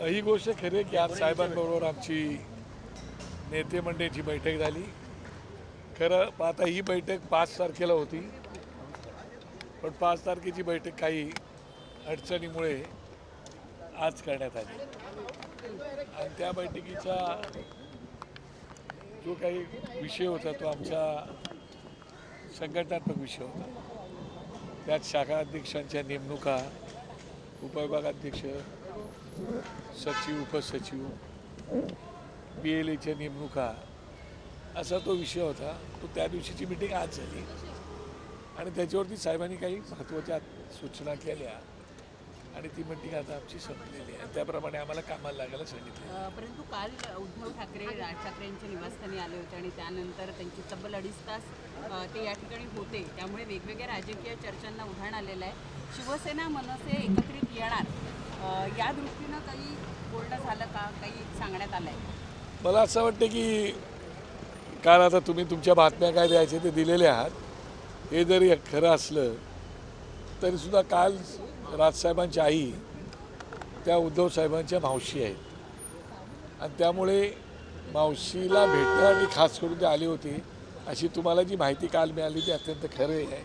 ही गोष्ट खरी की आज साहेबांबरोबर आमची नेते मंडळीची बैठक झाली. खरं आता ही बैठक पाच तारखेला होती. पण पाच तारखेची बैठक काही अडचणीमुळे आज करण्यात आली. आणि त्या बैठकीचा जो काही विषय होता तो आमचा संघटनात्मक विषय होता. त्यात शाखा अध्यक्षांच्या नेमणुका उपविभागाध्यक्ष सचिव उपसचिव बी एल एच्या नेमणुका. असा तो विषय होता. तो त्या दिवशीची मिटिंग आज झाली. आणि त्याच्यावरती साहेबांनी काही महत्त्वाच्या सूचना केल्या. आणि ती मिटिंग आता आमची संपलेली आहे. त्याप्रमाणे आम्हाला कामाला लागायला सांगितलं. परंतु काल उद्धव ठाकरे राज ठाकरे यांच्या निवासस्थानी आले होते आणि त्यानंतर त्यांची तब्बल अडीच तास ते या ठिकाणी होते. त्यामुळे वेगवेगळ्या राजकीय चर्चांना उधाण आलेलं आहे. शिवसेना मनसे एकत्रित येणार या दृष्टीनं काही झालं का? काही सांगण्यात आलं आहे मला असं वाटतं की काल आता तुम्ही तुमच्या बातम्या काय द्यायच्या ते दिलेल्या आहात. हे जरी खरं असलं तरीसुद्धा काल राजसाहेबांची आई त्या उद्धव साहेबांच्या मावशी आहेत. आणि त्यामुळे मावशीला भेटण्यासाठी खास करून ते आले होते अशी तुम्हाला जी माहिती काल मिळाली ती अत्यंत खरं आहे.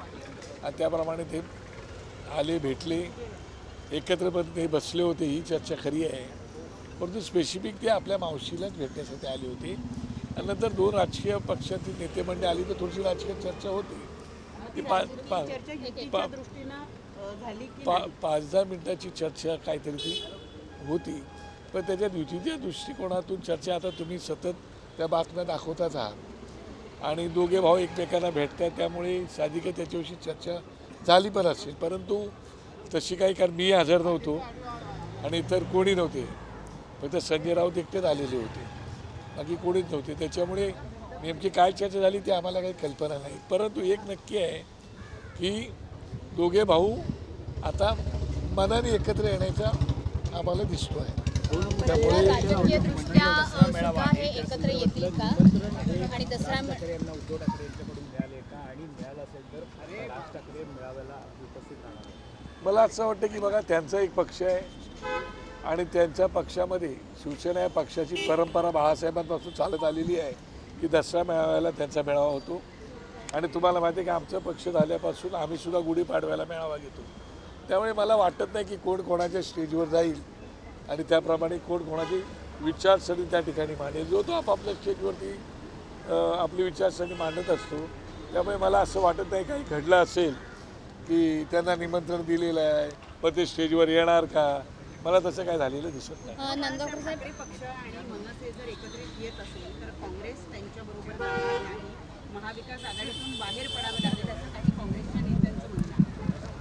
आणि त्याप्रमाणे ते आले भेटले एकत्रपणे ते बसले होते ही चर्चा खरी आहे. परंतु स्पेसिफिक ते आपल्या मावशीलाच भेटण्यासाठी आले होते. आणि नंतर दोन राजकीय पक्षातील नेते मंडळी आली तर थोडीशी राजकीय चर्चा होती. ती पा पा पा-? पाच दहा मिनिटाची चर्चा काहीतरी ती होती. पण त्याच्यात युतीच्या दृष्टिकोनातून चर्चा आता तुम्ही सतत त्या बातम्या दाखवताच आहात. आणि दोघे भाऊ एकमेकांना भेटतात त्यामुळे साधिक त्याच्याविषयी चर्चा झाली पण असेल. परंतु तशी काही कारण मी हजर नव्हतो आणि इतर कोणी नव्हते. फक्त संजय राऊत एकटेच आलेले होते. बाकी कोणीच नव्हते. त्याच्यामुळे नेमकी काय चर्चा झाली ते आम्हाला काही कल्पना नाही. परंतु एक नक्की आहे की दोघे भाऊ आता मनाने एकत्र येण्याचा आम्हाला दिसतो आहे त्यामुळे राजकीय दृष्ट्या अ, सुद्धा हे एकत्र येतील का? आणि दसरा ठाकरे यांना उद्धव ठाकरे यांच्याकडून मिळाले का? आणि मिळालं असेल तर राज ठाकरे मेळाव्याला उपस्थित राहणार आहेत. मला असं वाटतं की बघा त्यांचा एक पक्ष आहे. आणि त्यांच्या पक्षामध्ये शिवसेना या पक्षाची परंपरा बाळासाहेबांपासून चालत आलेली आहे की दसरा मेळाव्याला त्यांचा मेळावा होतो. आणि तुम्हाला माहिती आहे की आमचा पक्ष झाल्यापासून आम्हीसुद्धा गुढीपाडव्याला मेळावा घेतो. त्यामुळे मला वाटत नाही की कोण कोणाच्या स्टेजवर जाईल आणि त्याप्रमाणे कोण कोणाची विचारसरणी त्या ठिकाणी मांडेल जो तो आपापल्या स्टेजवरती आपली विचारसरणी मांडत असतो. त्यामुळे मला असं वाटत नाही काही घडलं असेल की त्यांना निमंत्रण दिलेलं आहे. मग ते स्टेजवर येणार का? मला तसं काय झालेलं दिसत नाही. अ, नंदुरबार साहेब ठाकरे पक्ष आणि मनसे जर एकत्रित येत असेल तर काँग्रेस त्यांच्याबरोबर जाणार नाही. महाविकास आघाडीतून बाहेर पडावं लागेल असं काही काँग्रेसच्या नेत्यांचं म्हणणं आहे.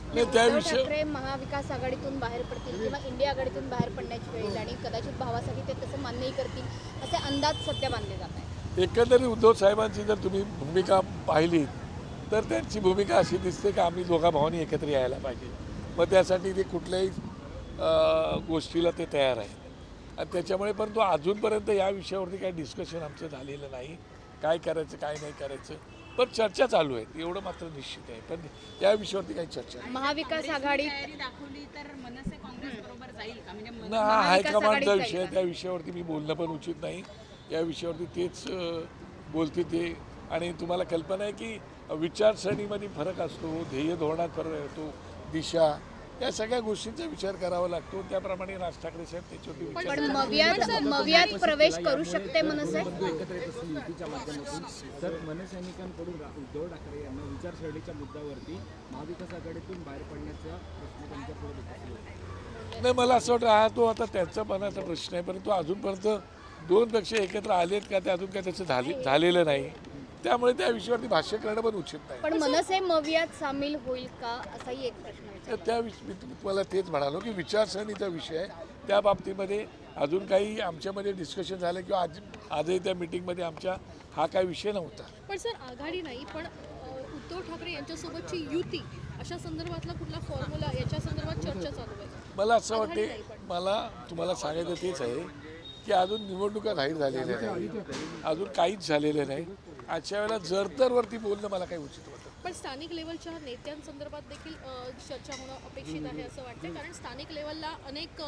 नाही उद्धव त्याविषयी ठाकरे महाविकास आघाडीतून बाहेर पडतील किंवा इंडिया आघाडीतून बाहेर पडण्याची वेळ येईल आणि कदाचित भावासाठी ते तसं मान्यही करतील असे अंदाज सध्या बांधले जात आहेत. एकंदरीत उद्धव साहेबांची जर तुम्ही भूमिका पाहिली तर त्यांची भूमिका अशी दिसते की आम्ही दोघा भावांनी एकत्र यायला पाहिजे. मग त्यासाठी ते कुठल्याही गोष्टीला ते तयार आहेत आणि त्याच्यामुळे परंतु अजूनपर्यंत या विषयावरती काही डिस्कशन आमचं झालेलं नाही. काय करायचं काय नाही करायचं. पण चर्चा चालू आहे. एवढं मात्र निश्चित आहे. पण या विषयावरती काही चर्चा महाविकास आघाडी दाखवली तर मनसे काँग्रेस बरोबर जाईल का? म्हणजे हा हायकमांडचा विषय आहे. त्या विषयावरती मी बोलणं पण उचित नाही. या विषयावरती तेच बोलते ते. आणि तुम्हाला कल्पना आहे की विचारसरणीमध्ये फरक असतो ध्येय धोरणात फरक असतो दिशा या सगळ्या गोष्टींचा विचार करावा लागतो. त्याप्रमाणे राज ठाकरे साहेब त्याच्यावरती विचार पण मवियात मवियात प्रवेश करू शकते मनसे? युतीच्या माध्यमातून. मनसैनिकांकडून उद्धव ठाकरे यांना विचारसरणीच्या मुद्द्यावरती महाविकास आघाडीतून बाहेर पडण्याचा प्रश्न त्यांच्या पुढे. नाही मला असं वाटतं हा तो आता त्यांचा मनाचा प्रश्न आहे परंतु अजूनपर्यंत दोन पक्ष एकत्र आलेत का ते अजून काय त्याचं झाले झालेलं नाही. त्यामुळे त्या विषयावरती भाष्य करणं पण उचित नाही. पण मनसे मवियात सामील होईल का? असाही एक प्रश्न. तर त्या विष मी तुम्हाला तेच म्हणालो की विचारसरणीचा विषय आहे. त्या बाबतीमध्ये अजून काही आमच्यामध्ये डिस्कशन झालं किंवा आज आजही त्या मिटिंगमध्ये आमच्या हा काय विषय नव्हता. पण सर आघाडी नाही पण अ, उद्धव ठाकरे यांच्यासोबतची युती अशा संदर्भातला कुठला फॉर्म्युला याच्या संदर्भात चर्चा चालू आहे? मला असं वाटते मला तुम्हाला सांगायचं तेच आहे की अजून निवडणुका जाहीर झालेल्या नाही. अजून काहीच झालेलं नाही. आजच्या वेळेला जरतरवरती बोलणं मला काही उचित वाटत नाही. पण स्थानिक लेवलच्या नेत्यांसंदर्भात देखील चर्चा होणं अपेक्षित आहे असं वाटतं कारण स्थानिक लेवलला अनेक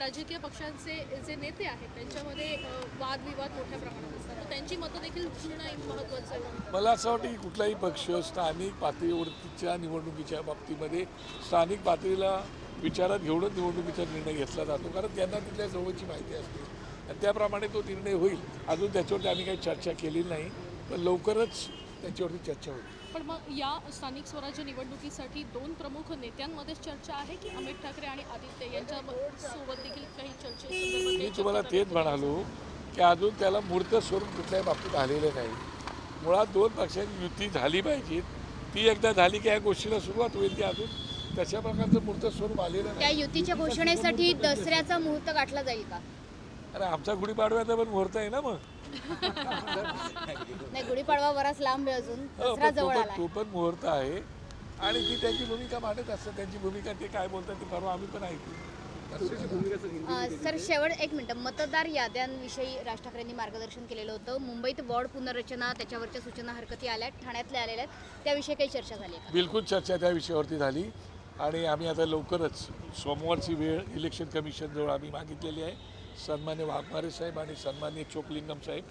राजकीय पक्षांचे जे नेते आहेत त्यांच्यामध्ये वादविवाद मोठ्या प्रमाणात असतात. तर त्यांची मतं देखील घेणं महत्त्वाचं आहे. मला असं वाटतं की कुठलाही पक्ष स्थानिक पातळीवरतीच्या निवडणुकीच्या बाबतीमध्ये स्थानिक पातळीला विचारात घेऊनच निवडणुकीचा निर्णय घेतला जातो. कारण त्यांना तिथल्या जवळची माहिती असते. आणि त्याप्रमाणे तो निर्णय होईल. अजून त्याच्यावरती आम्ही काही चर्चा केली नाही. पण लवकरच त्याच्यावरती चर्चा होईल. पण मग या स्थानिक स्वराज्य निवडणुकीसाठी दोन प्रमुख नेत्यांमध्येच चर्चा आहे की अमित ठाकरे आणि आदित्य यांच्या सोबत देखील काही चर्चे मी तुम्हाला तेच म्हणालो की अजून त्याला मूर्त स्वरूप कुठल्याही बाबतीत आलेलं नाही. मुळात दोन पक्षांची युती झाली पाहिजे ती एकदा झाली की या गोष्टीला सुरुवात होईल की अजून. तशा प्रकारचं मूर्त स्वरूप आलेलं त्या नाही युतीच्या घोषणेसाठी दसऱ्याचा मुहूर्त गाठला जाईल का? अरे आमचा गुढीपाडव्याचा पण मुहूर्त आहे ना मग. नाही गुढीपाडवा बराच लांब आहे अजून. हो, दसरा पण तो जवळ पण तो पण मुहूर्त आहे. आणि ती त्यांची भूमिका मांडत असतात. त्यांची भूमिका ते काय बोलतात ती परवा आम्ही पण ऐकू सर शेवट एक मिनिट. मतदार याद्यांविषयी राज ठाकरेंनी मार्गदर्शन केलेलं होतं. मुंबईत वॉर्ड पुनर्रचना त्याच्यावरच्या सूचना हरकती आल्या ठाण्यातल्या आलेल्या आहेत. त्याविषयी काही चर्चा झाली आहे का? बिलकुल चर्चा त्या विषयावरती झाली. आणि आम्ही आता लवकरच सोमवारची वेळ इलेक्शन कमिशनजवळ आम्ही मागितलेली आहे. सन्मान्य वाघमारे साहेब आणि सन्मान्य चोकलिंगम साहेब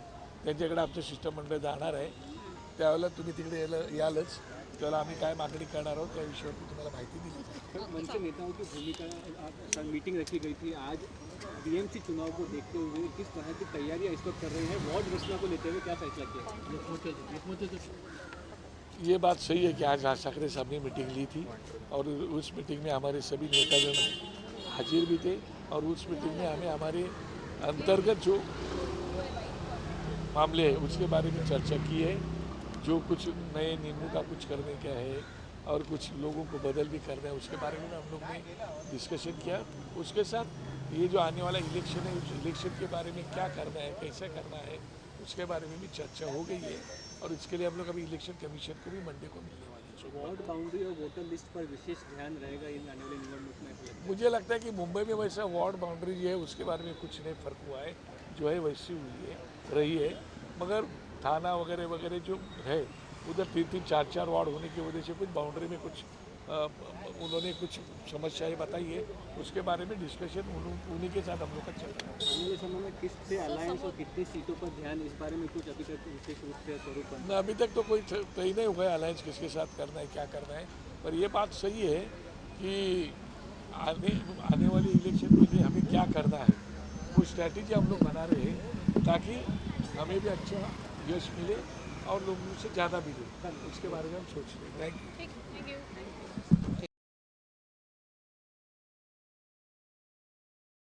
त्यांच्याकडे आमचं शिष्टमंडळ जाणार आहे. त्यावेळेला तुम्ही तिकडे यायला यालच. त्यावेळेला आम्ही काय मागणी करणार आहोत त्या विषयावरती तुम्हाला माहिती दिली. मंच नेताओं की भूमिका मीटिंग रखी गई थी. आज बीएमसी चुनाव को देखते हुए किस तरह की तैयारियां इस वक्त कर रही हैं? वार्ड रचना को लेते हुए क्या फैसला किया? ये बात सही है कि आज राज ठाकरे साहब ने मीटिंग ली थी और उस मीटिंग में हमारे सभी नेतागण हाजिर भी थे और उस मीटिंग में हमें हमारे अंतर्गत जो मामले हैं, उसके बारे में चर्चा की है, जो कुछ नए नियमों का कुछ करने का है और कुछ लोगों को बदल भी करना है, उसके बारे में हम लोग ने डिस्कशन किया। उसके साथ ये जो आने वाला इलेक्शन है, उस इलेक्शन के बारे में क्या करना है, कैसे करना है, उसके बारे में भी चर्चा हो गई है। और इसके लिए हम लोग अभी इलेक्शन कमीशन को भी मंडे को मिलने वाले हैं। वार्ड बाउंड्री और वोटर लिस्ट पर विशेष ध्यान रहेगा इन आने वाली में मुझे लगता है कि मुंबई में वैसा वार्ड बाउंड्री जो है उसके बारे में कुछ नहीं फ़र्क हुआ है। जो है वैसी हुई है रही है। मगर थाना वगैरह वगैरह जो है उधर तीन तीन चार चार वार्ड होने की वजह से कुछ बाउंड्री में कुछ उन्होंने कुछ समस्याएँ बताई है। उसके बारे में डिस्कशन उन्हीं के साथ हम लोग का चल रहा है। आने समय में किस से अलायंस और कितनी सीटों पर ध्यान इस बारे में कुछ अभी तक विशेष रूप से स्वरूप न, अभी तक तो कोई तय नहीं हुआ है अलायंस किसके साथ करना है क्या करना है। पर ये बात सही है कि आने आने वाली इलेक्शन के लिए हमें क्या करना है वो स्ट्रैटेजी हम लोग बना रहे हैं ताकि हमें भी अच्छा यश मिले और लोगों से ज़्यादा मिले उसके बारे में हम सोच रहे हैं। Thank you